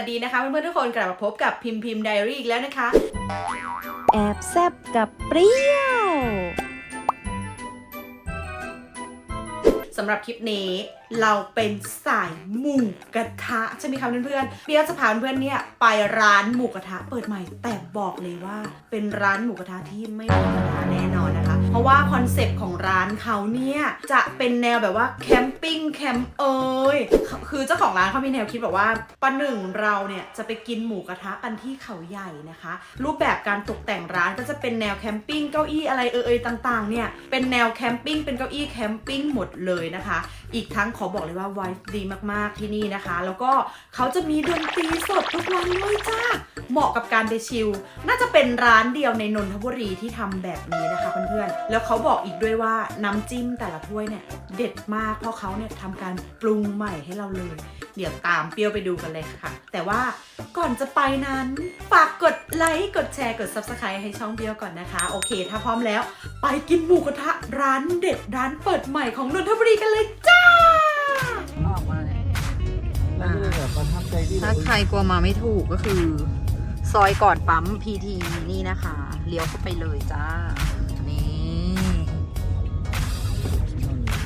วัสดีนะคะเพื่อนๆทุกคนกลับมาพบกับพิมพ์พิมพ์ไดอารี่อีกแล้วนะคะ แอบแซบกับเปรี้ยวสำหรับคลิปนี้เราเป็นสายหมูกระทะใช่ไหมคะเพื่อนๆเปียกจะพาเพื่อนๆเนี่ยไปร้านหมูกระทะเปิดใหม่ แต่บอกเลยว่าเป็นร้านหมูกระทะที่ไม่ธรรมดาแน่นอนนะคะ เพราะว่าคอนเซปต์ของร้านเขาเนี่ยจะเป็นแนวแบบว่าแคมปิ้งแคมป์เอยคือเจ้าของร้านเขามีแนวคิดแบบว่าประหนึ่งเราเนี่ยจะไปกินหมูกระทะกันที่เขาใหญ่นะคะ รูปแบบการตกแต่งร้านก็จะเป็นแนวแคมปิ้งเก้าอี้อะไรเอ่ยๆต่างๆเนี่ยเป็นแนวแคมปิ้งเป็นเก้าอี้แคมปิ้งหมดเลยนะคะ อีกทั้งขอบอกเลยว่าไวฟ์ดีมากๆที่นี่นะคะ แล้วก็เขาจะมีดนตรีสดทุกวันเลยจ้า เหมาะกับการไปชิล น่าจะเป็นร้านเดียวในนนทบุรีที่ทำแบบนี้นะคะเพื่อนๆ แล้วเขาบอกอีกด้วยว่าน้ำจิ้มแต่ละถ้วยเนี่ยเด็ดมากเพราะเขาเนี่ยทำการปรุงใหม่ให้เราเลย เดี๋ยวตามเปรี้ยวไปดูกันเลยค่ะ แต่ว่าก่อนจะไปนั้นฝากกดไลค์กดแชร์กด subscribe ให้ช่องเปรี้ยวก่อนนะคะ โอเค ถ้าพร้อมแล้ว ไปกินหมูกระทะร้านเด็ดร้านเปิดใหม่ของนนทบุรีกันเลยจ้าออกมาเลยแล้วก็แบบประทับใจที่ถ้าใครกลัวมาไม่ถูกก็คือ ซอยก่อนปั๊มพีทีนี่นะคะ เลี้ยวเข้าไปเลยจ้า นี่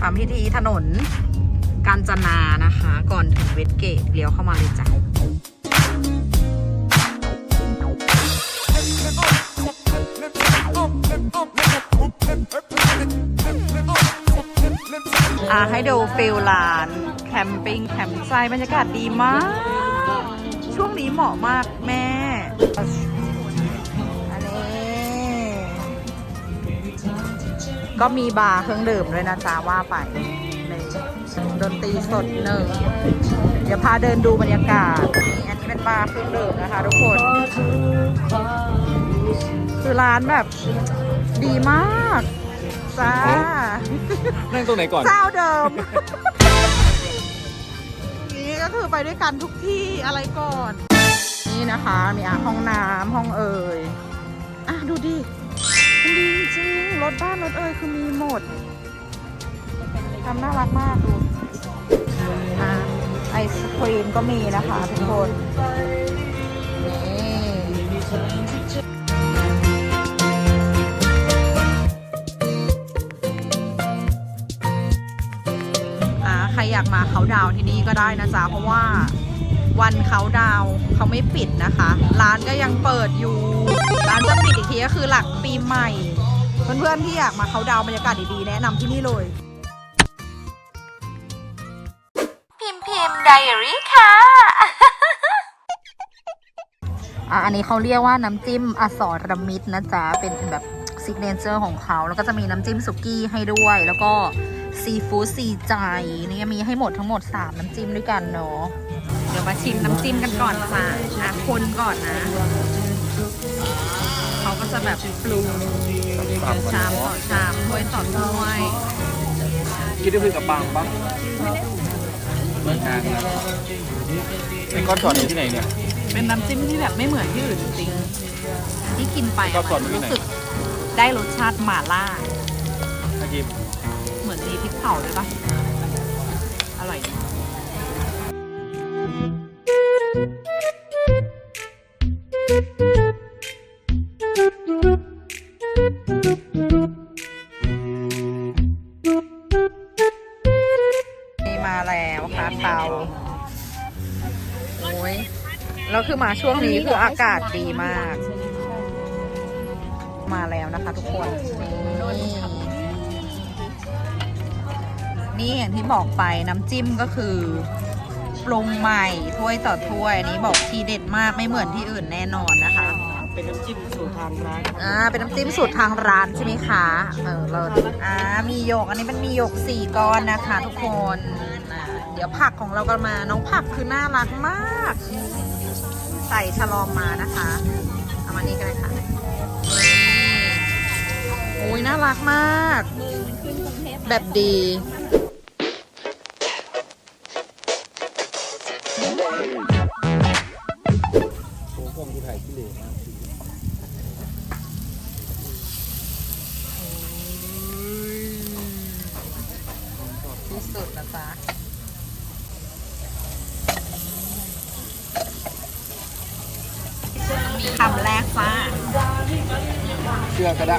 ปั๊มพีทีถนนกาญจนานะคะ ก่อนถึงเวสเกตเลี้ยวเข้ามาเลยจ้าอะให้ดูฟิลร้านแคมปิ้งแคมป์ไซบรรยากาศดีมาก ช่วงนี้เหมาะมากแม่ อันนี้ ก็มีบาร์เครื่องดื่มด้วยนะจ๊ะว่าไปนี่ดนตรีสดหนึ่งเดี๋ยวพาเดินดูบรรยากาศนี่อันนี้เป็นบาร์เครื่องดื่มนะคะทุกคน คือร้านแบบดีมากจ้านั่งตรงไหนก่อน เจ้าเดิม นี่ก็คือไปด้วยกันทุกที่อะไรก่อน นี่นะคะ มีอะห้องน้ำห้องเอ่ยอะดูดิมันดีจริงรถบ้านรถเอ่ยคือมีหมดทำน่ารักมากดูอะไอศครีมก็มีนะคะทุกคนนี่อ่าใครอยากมาเขาดาวที่นี่ก็ได้นะจ๊ะเพราะว่า วันเขาดาวน์เขาไม่ปิดนะคะ ร้านก็ยังเปิดอยู่ ร้านจะปิดอีกทีก็คือหลังปีใหม่ เพื่อนๆที่อยากมาเขาดาวน์บรรยากาศดีๆแนะนำที่นี่เลย พิมพิมไดอารี่ค่ะอะอันนี้เขาเรียกว่าน้ำจิ้มอสรมิตรนะจ๊ะ เป็นแบบซิกเนเจอร์ของเขา แล้วก็จะมีน้ำจิ้มสุกี้ให้ด้วย แล้วก็ซีฟู้ดซีใจนี่มีให้หมดทั้งหมด 3 น้ำจิ้มด้วยกันเนาะเดี๋ยวมาชิมน้ำจิ้มกันก่อนจ้ะอะคนก่อนนะ เขาก็จะแบบปรุงชามต่อชามถ้วยต่อถ้วยกินได้คุยกับปังปะเมืองกาญนะไอ้ก้อนสอนอยู่ที่ไหนเนี่ย เป็นน้ำจิ้มที่แบบไม่เหมือนที่อื่นจริงๆที่กินไปก็อะสอนอยู่ที่รู้ไหนสึกได้รสชาติหม่าล่า อาจิมเหมือนมีพริกเผาด้วยปะอร่อยดี แล้วคือมาช่วงนี้คืออากาศดีมาก มาแล้วนะคะทุกคนนี่นี่อย่างที่บอกไปน้ำจิ้มก็คือปรุงใหม่ถ้วยต่อถ้วย อันนี้บอกทีเด็ดมากไม่เหมือนที่อื่นแน่นอนนะคะ เป็นน้ำจิ้มสูตรทางร้านอ่าเป็นน้ำจิ้มสูตรทางร้านใช่ไหมคะเออเลิศอ่ามีหยกอันนี้เป็นมีหยกสี่ก้อนนะคะทุกคนอ่าเดี๋ยวผักของเราก็มาน้องผักคือน่ารักมากใส่ฉลอมมานะคะ เอามานี่กันเลยค่ะโอ้ยน่ารักมาก แบบดีโอ้พวกกูถ่ายที่เหลือมาก ที่สุดนะจ๊ะ คำแรกฟ้าเชื่อก็ได้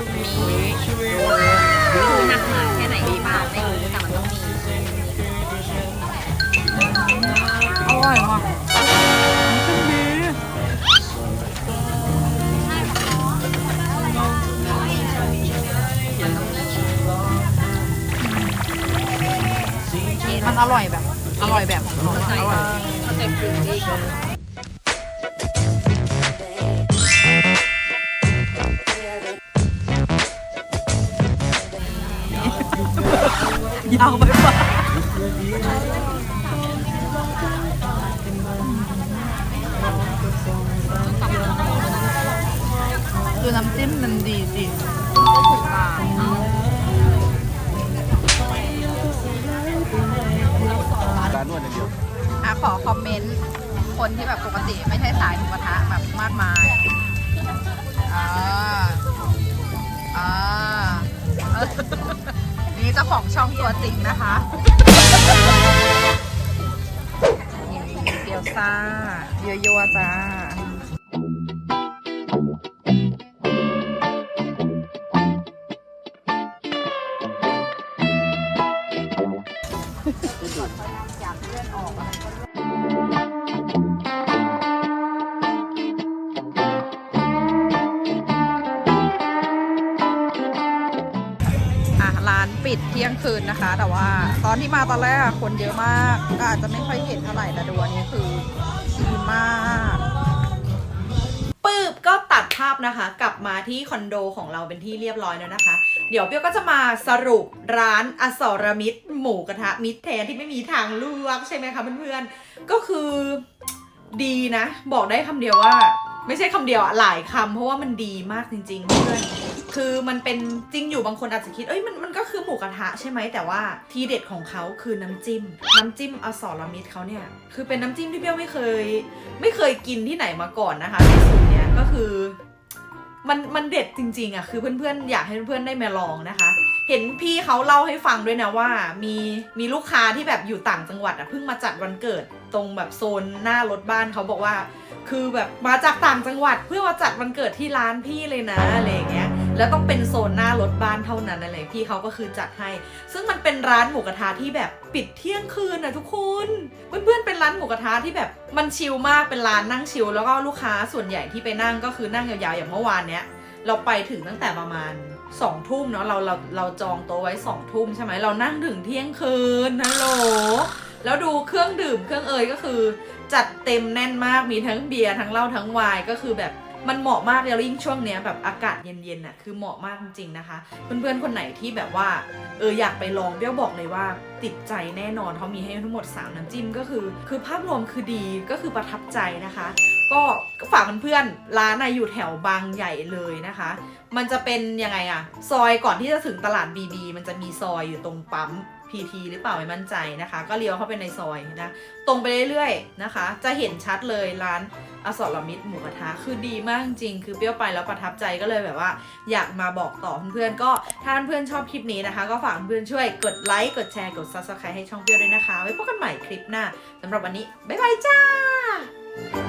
คือหนักหนาแค่ไหนดีบ้างไม่รู้แต่มันต้องมี อร่อยมา คือน้ำจิ้มมันดีจริงก็ถูกปากร้านนวดอย่างเดียวอะขอคอมเมนต์ คนที่แบบปกติไม่ใช่สายหมูกระทะแบบมากมายอ่าอ่าเออนี่เจ้าของช่องตัวจริงนะคะนี่เกี๊ยวซ่าเยอะๆจ้า นนะคะ แต่ว่าตอนที่มาตอนแรกคนเยอะมากก็อาจจะไม่ค่อยเห็นเท่าไหร่แต่ดูอันนี้คือดีมากปืบก็ตัดภาพนะคะกลับมาที่คอนโดของเราเป็นที่เรียบร้อยแล้วนะคะ เดี๋ยวเปียวก็จะมาสรุปร้านอสรมิตรหมูกระทะมิตรแทนที่ไม่มีทางเลือกใช่ไหมคะเพื่อนๆก็คือดีนะ บอกได้คำเดียวว่า ไม่ใช่คำเดียวอะหลายคำเพราะว่ามันดีมากจริงๆเพื่อน คือมันเป็นจริงอยู่บางคนอาจจะคิด เอ้ยมันมันก็คือหมูกระทะใช่ไหมแต่ว่าทีเด็ดของเขาคือน้ำจิ้ม น้ำจิ้มอสรมิตรเขาเนี่ย คือเป็นน้ำจิ้มที่เปรี้ยวไม่เคย ไม่เคยกินที่ไหนมาก่อนนะคะในสูตรเนี้ยก็คือมันมันเด็ดจริงๆอะคือเพื่อนๆอยากให้เพื่อนๆได้มาลองนะคะ เห็นพี่เขาเล่าให้ฟังด้วยนะว่า มีมีลูกค้าที่แบบอยู่ต่างจังหวัดอะเพิ่งมาจัดวันเกิดตรงแบบโซนหน้ารถบ้านเขาบอกว่า คือแบบมาจากต่างจังหวัดเพื่อมาจัดวันเกิดที่ร้านพี่เลยนะอะไรอย่างเงี้ย แล้วต้องเป็นโซนหน้ารถบ้านเท่านั้นอะไรพี่เขาก็คือจัดให้ ซึ่งมันเป็นร้านหมูกระทะที่แบบปิดเที่ยงคืนนะทุกคนเพื่อนๆเป็นร้านหมูกระทะที่แบบมันชิลมากเป็นร้านนั่งชิลแล้วก็ลูกค้าส่วนใหญ่ที่ไปนั่งก็คือนั่งยาวๆอย่างเมื่อวานเนี้ยเราไปถึงตั้งแต่ประมาณสองทุ่มเนาะเราเราเราจองโต๊ะไว้สองทุ่มใช่ไหมเรานั่งถึงเที่ยงคืนฮัลโหลแล้วดูเครื่องดื่มเครื่องเอยก็คือ จัดเต็มแน่นมากมีทั้งเบียร์ทั้งเหล้าทั้งไวน์ก็คือแบบ มันเหมาะมากแล้วยิ่งช่วงเนี้ยแบบอากาศเย็นๆน่ะคือเหมาะมากจริงๆนะคะ เพื่อนๆคนไหนที่แบบว่าเอออยากไปลองเบี้ยวบอกเลยว่าติดใจแน่นอนเขามีให้ทั้งหมด 3 น้ำจิ้มก็คือ คือภาพรวมคือดีก็คือประทับใจนะคะ ก็ฝากเพื่อนๆร้านอะอยู่แถวบางใหญ่เลยนะคะ มันจะเป็นยังไงอะซอยก่อนที่จะถึงตลาดบีบีมันจะมีซอยอยู่ตรงปั๊มพีทีหรือเปล่าไม่มั่นใจนะคะ ก็เลี้ยวเข้าไปในซอยนะ ตรงไปเรื่อยๆนะคะ จะเห็นชัดเลยร้าน อสรมิตรหมูกระทะคือดีมากจริงคือเปรี้ยวไปแล้วประทับใจก็เลยแบบว่า อยากมาบอกต่อเพื่อนๆก็ถ้าเพื่อนชอบคลิปนี้นะคะ ก็ฝากเพื่อนช่วยกดไลค์กดแชร์กด subscribe ให้ช่องเปรี้ยวด้วยนะคะ ไว้พบกันใหม่คลิปหน้าสำหรับวันนี้บ๊ายบายจ้า